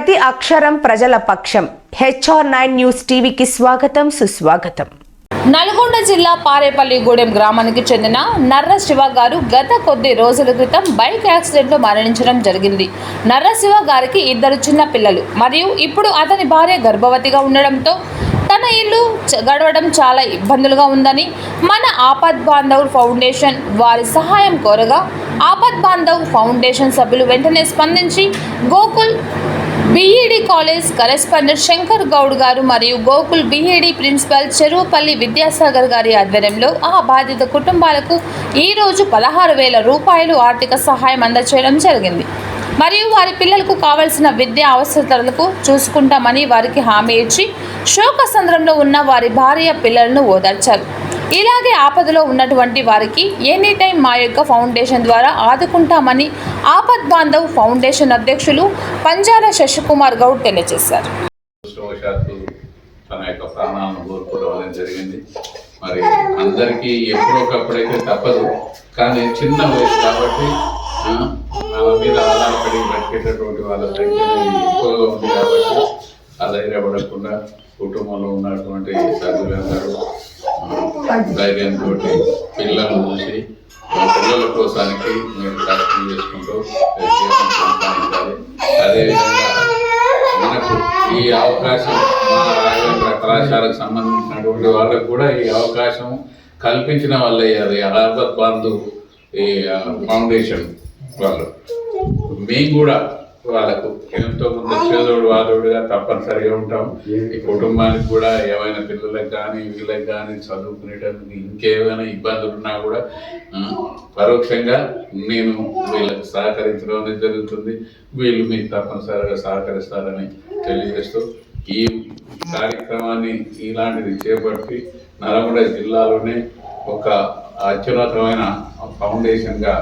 ప్రతి అక్షరం ప్రజల పక్షం. హెచ్ఆర్ నైన్ న్యూస్ టీవీకి స్వాగతం సుస్వాగతం. నల్గొండ జిల్లా పారేపల్లిగూడెం గ్రామానికి చెందిన నర్ర శివ గారు గత కొద్ది రోజుల క్రితం బైక్ యాక్సిడెంట్లో మరణించడం జరిగింది. నర్ర శివ గారికి ఇద్దరు చిన్న పిల్లలు మరియు ఇప్పుడు అతని భార్య గర్భవతిగా ఉండడంతో తన ఇల్లు గడవడం చాలా ఇబ్బందులుగా ఉందని మన ఆపద్ బాంధవ్ ఫౌండేషన్ వారి సహాయం కోరగా ఆపద్ బాంధవ్ ఫౌండేషన్ సభ్యులు వెంటనే స్పందించి Gokul B E D college correspondent Shankar Goud గారు మరియు Gokul B E D principal Cheruvupalli Vidyasagar గారి ఆధ్వర్యంలో ఆ బాధిత కుటుంబాలకు ఈ రోజు పదహారు వేల రూపాయలు ఆర్థిక సహాయం అందచేయడం జరిగింది. మరియు వారి పిల్లలకు కావలసిన విద్యా అవసరతలకు చూసుకుంటామని వారికి హామీ ఇచ్చి శోకసంద్రంలో ఉన్న వారి భార్య పిల్లలను ఓదార్చారు. ఇలాగే ఆపదలో ఉన్నటువంటి వారికి ఎనీ టైం మా యొక్క ఫౌండేషన్ ద్వారా ఆదుకుంటామని ఆపద్ బాంధవ్ ఫౌండేషన్ అధ్యక్షులు పంజాల శశికుమార్ గౌడ్ తెలియజేశారు. తన యొక్క ప్రాణాలను కోరుకోవడం జరిగింది. మరి అందరికీ ఎప్పుడొకప్పుడైతే తప్పదు. కానీ చిన్న వయసు కాబట్టి ఆ, మీద ఆధారపడి బతికేటటువంటి వాళ్ళ సంఖ్య ఎక్కువగా ఉంది కాబట్టి అధైర్యపడకుండా కుటుంబంలో ఉన్నటువంటి సభ్యులందరూ ధైర్యంతో పిల్లలు చూసి పిల్లల కోసానికి మీరు కష్టం చేసుకుంటూ జీవనం కొనసాగించాలి అదేవిధంగా మనకు ఈ అవకాశం మా రాఘవేంద్ర కళాశాలకు సంబంధించినటువంటి వాళ్ళకు కూడా ఈ అవకాశం కల్పించిన వాళ్ళే అది అనాథ బంధు ఈ ఫౌండేషన్ వాళ్ళు. మేము కూడా వాళ్ళకు ఎంతో కొంత చేదోడు వాదోడుగా తప్పనిసరిగా ఉంటాం. ఈ కుటుంబానికి కూడా ఏమైనా పిల్లలకు కానీ వీళ్ళకి కానీ చదువుకునేటందుకు ఇంకేమైనా ఇబ్బందులు ఉన్నా కూడా పరోక్షంగా నేను వీళ్ళకి సహకరించడం అనేది జరుగుతుంది. వీళ్ళు మీకు తప్పనిసరిగా సహకరిస్తారని తెలియజేస్తూ ఈ కార్యక్రమాన్ని ఇలాంటిది చేపట్టి నల్గొండ జిల్లాలోనే ఒక అత్యున్నతమైన ఫౌండేషన్గా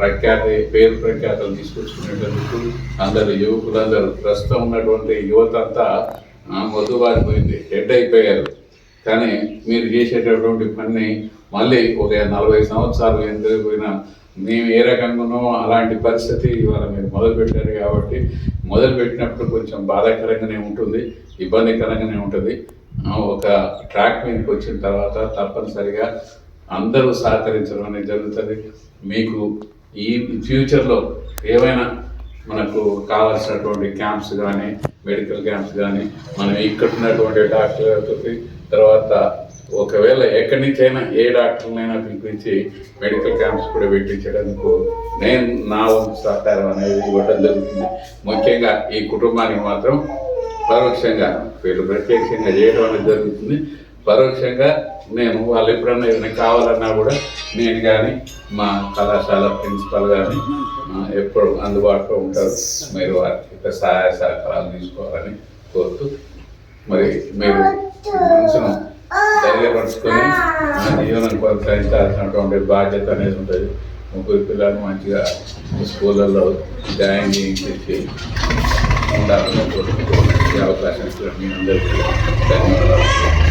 ప్రఖ్యాతి పేరు ప్రఖ్యాతలు తీసుకొచ్చుకునేటందుకు అందరు యువకులందరూ ప్రస్తుతం ఉన్నటువంటి యువత అంతా వద్దుబారిపోయింది హెడ్ అయిపోయారు. కానీ మీరు చేసేటటువంటి పని మళ్ళీ ఒక నలభై సంవత్సరాలు ఎందుకు పోయినా మేము ఏ రకంగా ఉన్నామో అలాంటి పరిస్థితి ఇవాళ మీరు మొదలుపెట్టారు కాబట్టి మొదలుపెట్టినప్పుడు కొంచెం బాధాకరంగానే ఉంటుంది ఇబ్బందికరంగానే ఉంటుంది. ఒక ట్రాక్ మీదకి వచ్చిన తర్వాత తప్పనిసరిగా అందరూ సహకరించడం అనేది జరుగుతుంది. మీకు ఈ ఫ్యూచర్లో ఏమైనా మనకు కావాల్సినటువంటి క్యాంప్స్ కానీ మెడికల్ క్యాంప్స్ కానీ మనం ఇక్కడ ఉన్నటువంటి డాక్టర్లతోటి తర్వాత ఒకవేళ ఎక్కడి నుంచి అయినా ఏ డాక్టర్నైనా పిలిపించి మెడికల్ క్యాంప్స్ కూడా పెట్టించడానికి నేను నా వంతు సహకారం అనేది ఇవ్వడం జరుగుతుంది. ముఖ్యంగా ఈ కుటుంబానికి మాత్రం పరోక్షంగా వీళ్ళు ప్రత్యక్షంగా చేయడం అనేది జరుగుతుంది. పరోక్షంగా మేము వాళ్ళు ఎప్పుడన్నా ఏమైనా కావాలన్నా కూడా నేను కానీ మా కళాశాల ప్రిన్సిపల్ కానీ ఎప్పుడు అందుబాటులో ఉంటారు. మీరు వారికి సహాయ సహకారాలు తీసుకోవాలని కోరుతూ మరి మీరు మనసును ధైర్యపరుచుకొని మా జీవనం కొనసాగించాల్సినటువంటి బాధ్యత అనేది ఉంటుంది. ముగ్గురు పిల్లలు మంచిగా స్కూళ్ళల్లో జాయిన్ చేయించి ఉండాలని కోరుకుంటూ అవకాశం ఇచ్చిన మీ అందరికీ ధన్యవాదాలు.